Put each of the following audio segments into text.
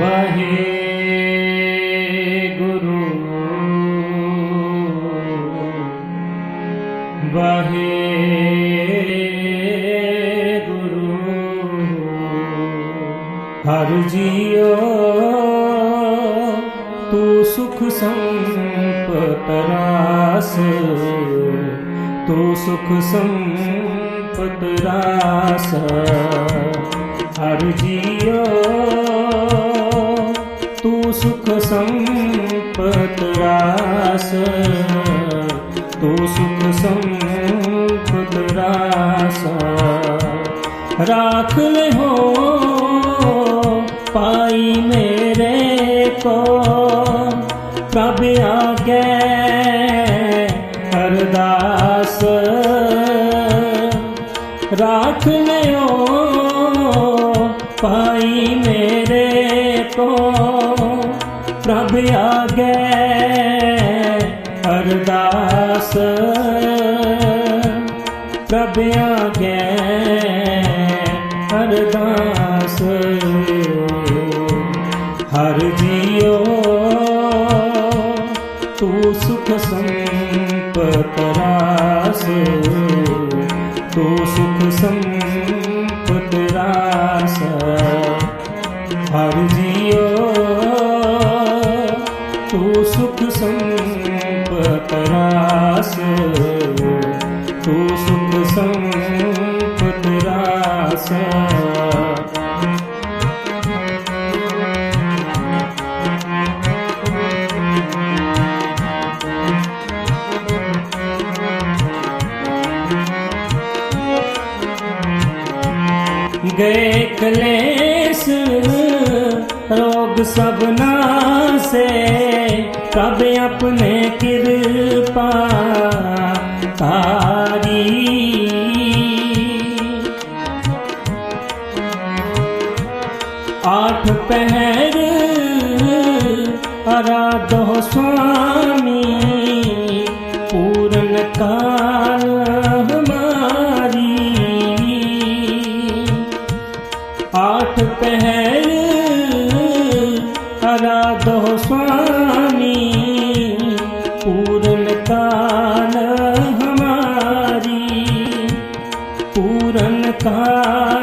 ਵਾਹਿਗੁਰੂ। ਵਾਹਿਗੁਰੂ। ਹਰ JIO ਤੂੰ ਸੁਖ ਸੰਪਤ ਰਾਸ। ਤੂੰ ਸੁਖ ਸੰਪਤ ਰਾਸ। ਹਰ ਜੀਓ ਸੁਖ ਸੰਪਤ ਰਾਸ ਤੂੰ ਸੁਖ ਸੰਪਤ ਰਾਸ ਰਾਖ ਲੈ ਹੋ ਆਗੇ ਅਰਦਾਸ। ਪ੍ਰਭ ਆਗੇ ਅਰਦਾਸ। ਹਰ ਜੀਓ ਤੂੰ ਸੁਖ ਸੰਪਤ ਰਾਸ। ਤੂੰ गए क्लेश रोग सब नासे कब अपने कृपा तारी आठ पहर आराधो स्वामी पूरन काल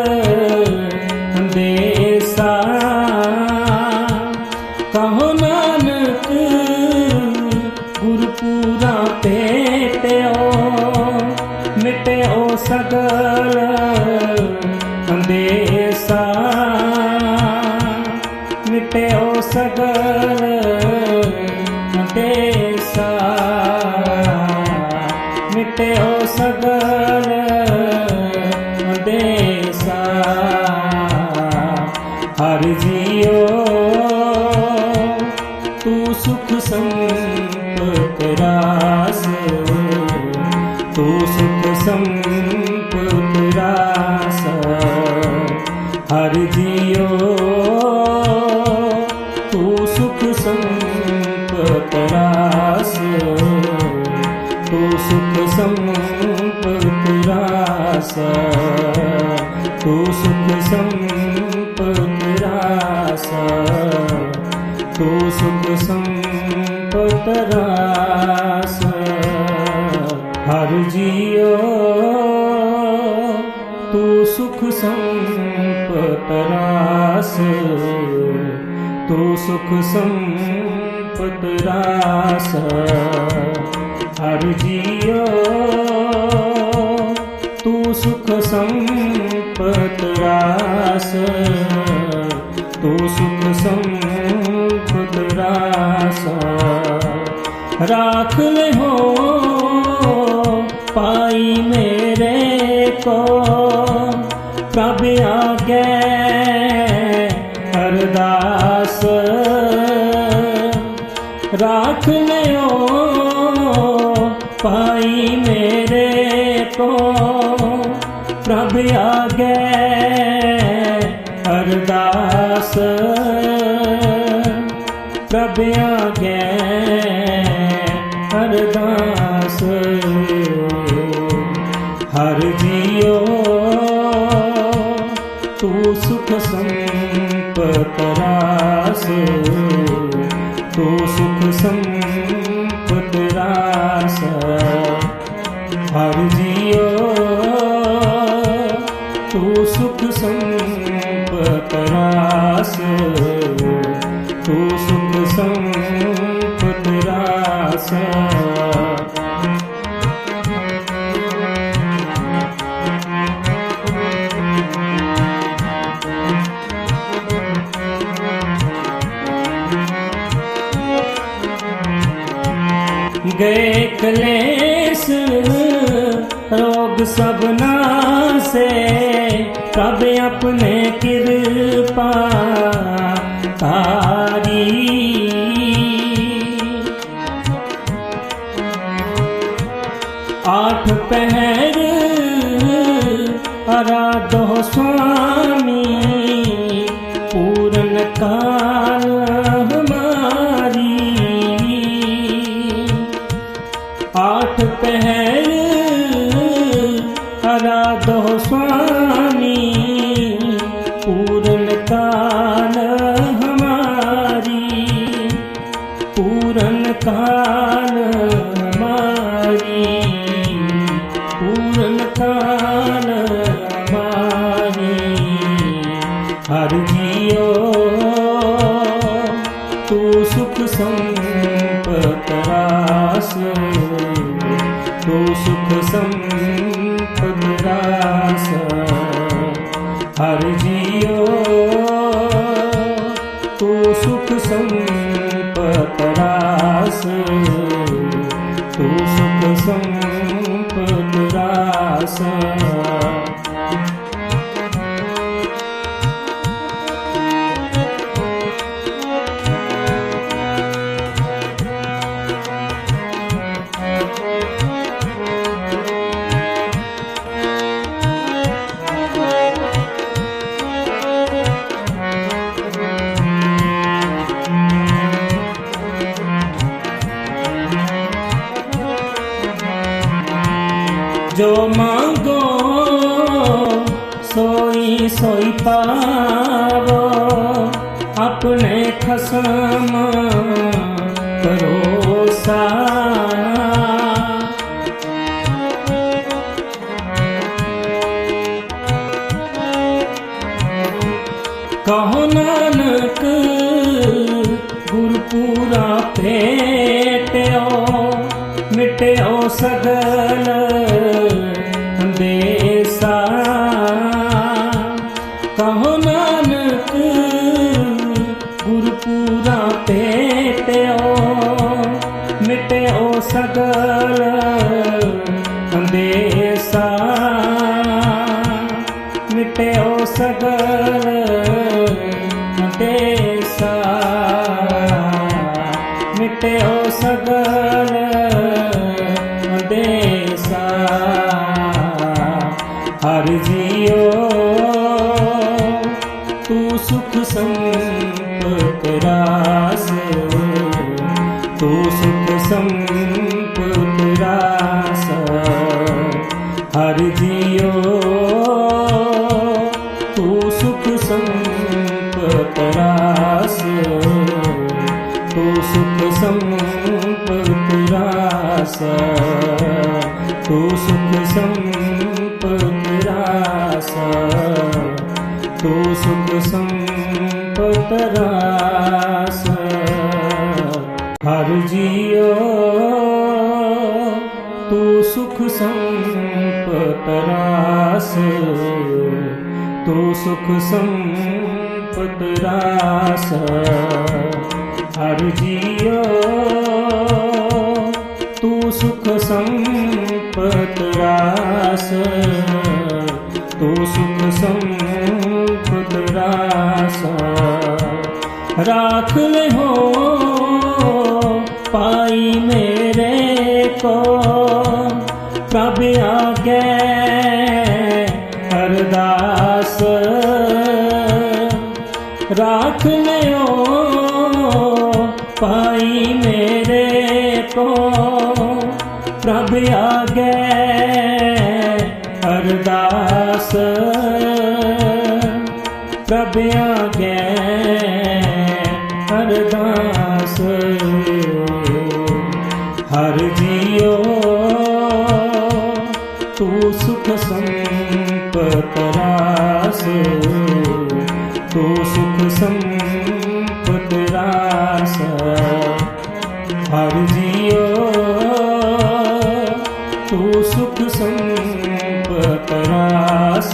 ਤੂੰ ਸੁਖ ਸੰਪਤ ਰਾਸ ਤੂੰ ਸੁਖ ਸੰਪਤ ਰਾਸ ਹਰ ਜੀਓ ਤੂੰ ਸੁਖ ਸੰਪਤ ਰਾਸ ਤੂੰ ਸੁਖ ਸੰਪਤ ਰਾਸ ਹਰ ਜੀਓ ਤੂੰ ਸੁਖ ਸੰਪਤ ਰਾਸ ਤੂੰ ਸੁਖ ਸੰਪਤ ਰਾਸ ਰਾਖ ਲੈ ਹੋ ਪਾਈ ਮੇਰੇ ਕੋ ਪ੍ਰਭ ਆਗੇ ਅਰਦਾਸ ਰਾਖ ਅਰਦਾਸ ਪ੍ਰਭ ਆਗੇ ਅਰਦਾਸ ਹਰ ਜੀਓ ਤੂੰ ਸੁਖ ਸੰਪਤ ਰਾਸ, ਤੂੰ ਸੁਖ ਸੰਪਤ ਰਾਸ। ਹਰ ਜੀ गए कलेश रोग सब नासे कब अपने कृपा ਸਮ ਕਰੋ ਸਾਨਾ ਕਹੋ ਨਾਨਕ ਗੁਰਪੂਰਾ ਭੇਟਿਓ ਮਿਟਿਓ ਸਗਲ मिटो सगल ਤੂੰ ਸੁਖ ਸੰਪਤ ਰਾਸ ਹਰ ਜੀਓ ਤੂੰ ਸੁਖ ਸੰਪਤ ਰਾਸ ਤੂੰ ਸੁਖ ਸੰਪਤ ਰਾਸ ਹਰ ਜੀਓ ਤੂੰ ਸੁਖ ਸੰਪਤ ਰਾਸ ਤੂੰ ਸੁਖ ਸੰਪਤ ਰਾਖ ਲਿਓ ਹੋ ਪਾਈ ਮੇਰੇ ਕੋ ਪ੍ਰਭ ਆਗੇ ਅਰਦਾਸ ਰਾਖ ਲਿਓ ਪਾਈ ਮੇਰੇ ਕੋ ਪ੍ਰਭ ਆਗੇ ਅਰਦਾਸ ਪ੍ਰਭ ਰਾਸ ਹਰ ਜੀਓ। ਤੂੰ ਸੁਖ ਸੰਪਤ ਰਾਸ।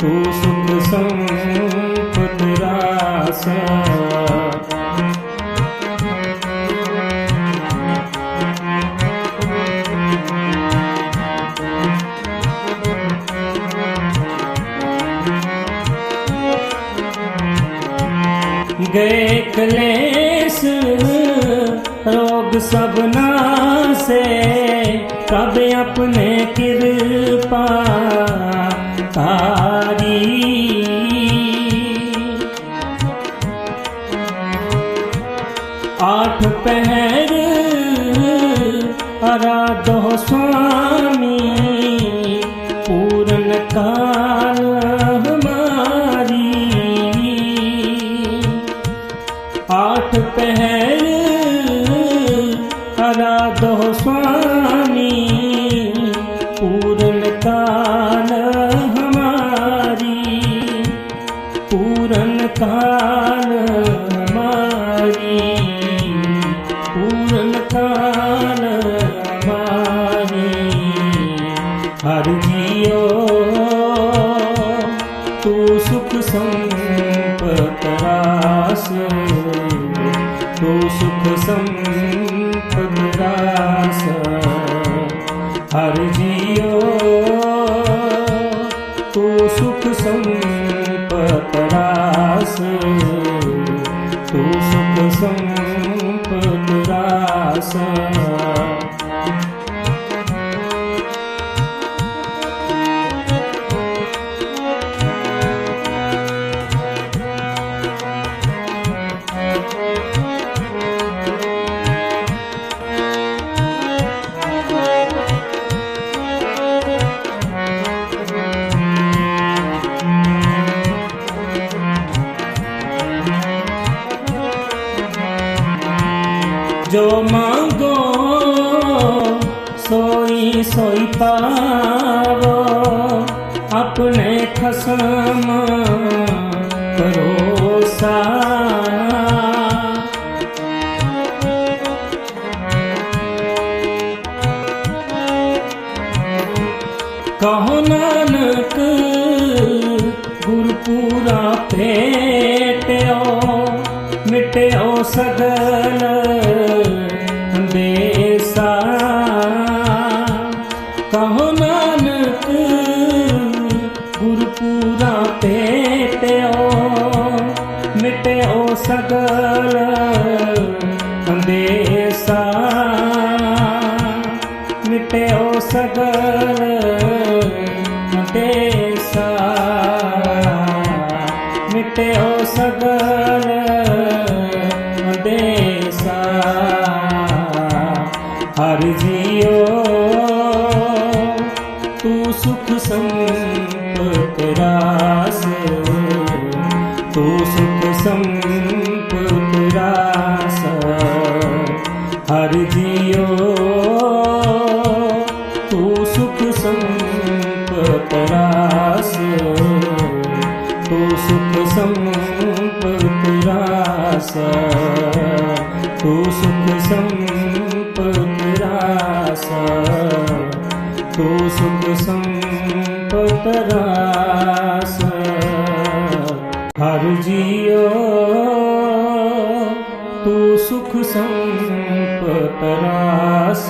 ਤੂੰ ਸੁਖ ਸੰਪਤ ਰਾਸ। गए कलेस रोग सब नासे कब अपने कृपा पूर्ण काल हमारी हर ਬਾਵੋ ਆਪਣੇ ਖਸਮ ਕਰੋ ਸਾਰਾ ਕਹੋ ਨਾਨਕ ਗੁਰਪੂਰਾ ਭੇਟਿਓ ਮਿਟਿਓ ਸਗਲ। ਹਰ ਜੀਓ ਤੂੰ ਸੁਖ ਸੰਗ ਰਾਸ ਹਰ ਜੀਓ, ਤੂੰ ਸੁਖ ਸੰਪਤ ਰਾਸ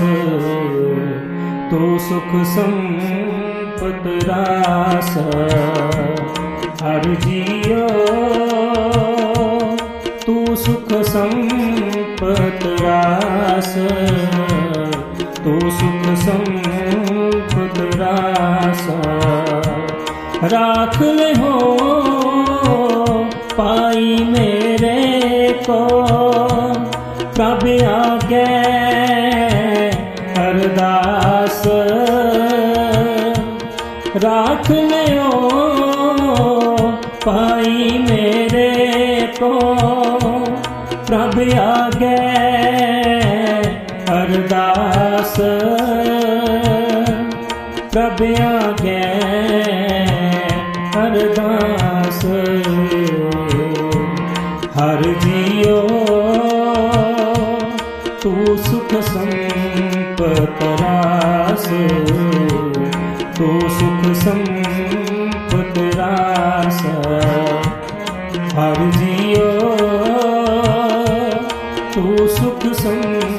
ਤੂੰ ਸੁਖ ਸੰਪਤ ਰਾਸ ਹਰ ਜੀਓ, ਤੂੰ ਸੁਖ ਸੰਪਤ ਰਾਸ ਤੂੰ ਸੁਖ ਸੰਪਤ ਰਾਸ ਰਾਖ ਲਿਓ ਹੋ ਪਾਈ ਮੇਰੇ ਕੋ ਪ੍ਰਭ ਆਗੇ ਅਰਦਾਸ ਰਾਖ ਲਿਓ ਪਾਈ ਮੇਰੇ ਕੋ ਪ੍ਰਭ ਆਗੇ ਅਰਦਾਸ ਪ੍ਰਭ ਆਗੇ ਅਰਦਾਸ ਹਰ ਜੀਓ, ਤੂੰ ਸੁਖ ਸੰਪਤ ਰਾਸ। ਤੂੰ ਸੁਖ ਸੰਪਤ ਰਾਸ। ਹਰ ਜੀਓ, ਤੂੰ ਸੁਖ ਸੰਪਤ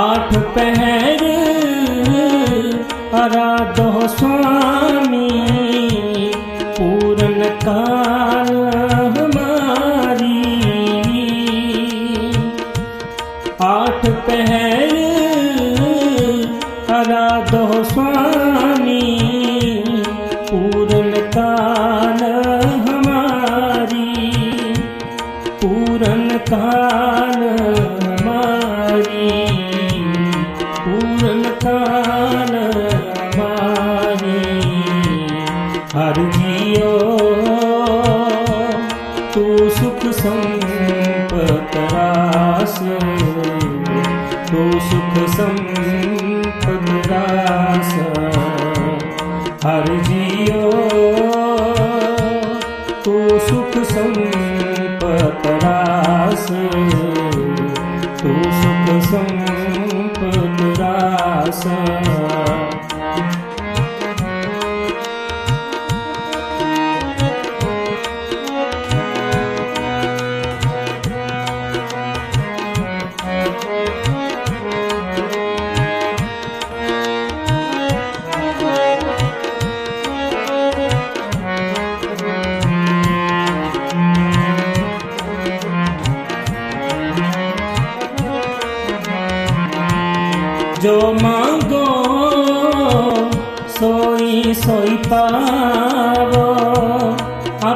आठ पहर आराधो स्वामी पूरन काल ਜੀਓ ਤੂੰ ਸੁਖ ਸੰਗ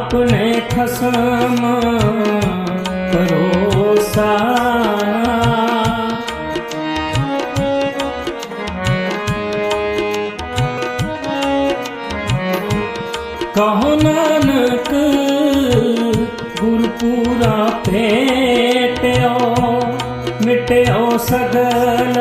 अपने खसम भरोसा कहो नानक गुरपूरा भेटो मिटो सगल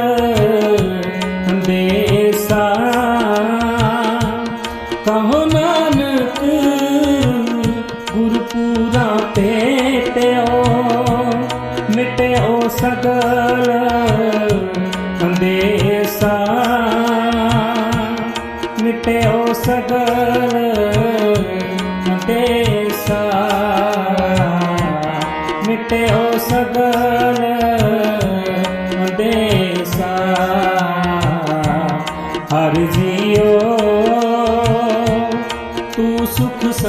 ਤੂੰ ਸੁਖ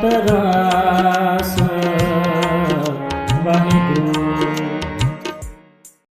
ਤੂੰ ਸੁਖ ਸੰਪਤ ਰਾਸ